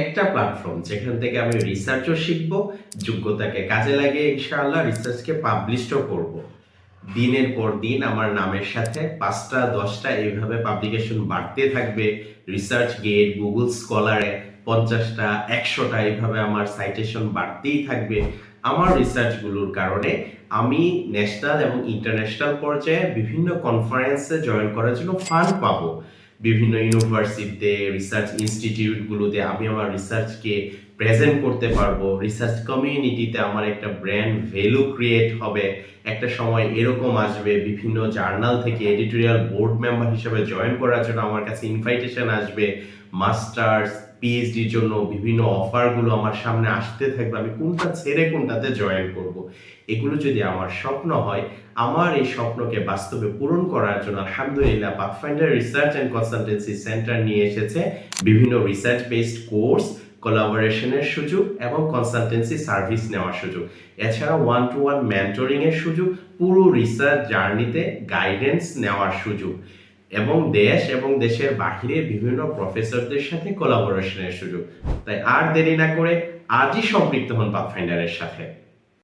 একটা প্ল্যাটফর্ম যেখান থেকে আমি রিসার্চও শিখব, যোগ্যতাকে কাজে লাগিয়ে ইনশাআল্লাহ রিসার্চকে পাবলিশও করব। দিনের পর দিন আমার নামের সাথে পাঁচটা, দশটা এইভাবে পাবলিকেশন বাড়তে থাকবে। রিসার্চ গেট গুগল স্কলারে পঞ্চাশটা, একশোটা এইভাবে আমার সাইটেশন বাড়তেই থাকবে। আমার রিসার্চগুলোর কারণে আমি ন্যাশনাল এবং ইন্টারন্যাশনাল পর্যায়ে বিভিন্ন কনফারেন্সে জয়েন করার জন্য ফান্ড পাবো। বিভিন্ন ইউনিভার্সিটিতে রিসার্চ ইনস্টিটিউটগুলোতে আমি আমার রিসার্চকে প্রেজেন্ট করতে পারব। রিসার্চ কমিউনিটিতে আমার একটা ব্র্যান্ড ভ্যালু ক্রিয়েট হবে। একটা সময় এরকম আসবে, বিভিন্ন জার্নাল থেকে এডিটোরিয়াল বোর্ড মেম্বার হিসেবে জয়েন করার জন্য আমার কাছে ইনভাইটেশন আসবে। মাস্টার্স পিএইচডির জন্য বিভিন্ন অফারগুলো আমার সামনে আসতে থাকবে, আমি কোনটা ছেড়ে কোনটাতে জয়েন করব? এগুলো যদি আমার স্বপ্ন হয়, আমার এই স্বপ্নকে বাস্তবে পূরণ করার জন্য আলহামদুলিল্লাহ Pathfinder research and consultancy centre নিয়ে এসেছে। বিভিন্ন রিসার্চ বেসড কোর্স কোলাবোরেশনের সুযোগ এবং কনসালটেন্সি সার্ভিস নেওয়ার সুযোগ। এছাড়া ওয়ান টু ওয়ান মেন্টরিং এর সুযোগ, পুরো রিসার্চ জার্নিতে গাইডেন্স নেওয়ার সুযোগ। এবং দেশ এবং দেশের বাহিরে বিভিন্ন প্রফেসরদের সাথে কোলাবোরেশনের সুযোগ। তাই আর দেরি না করে আজই সম্পৃক্ত হন পাথফাইন্ডারের সাথে।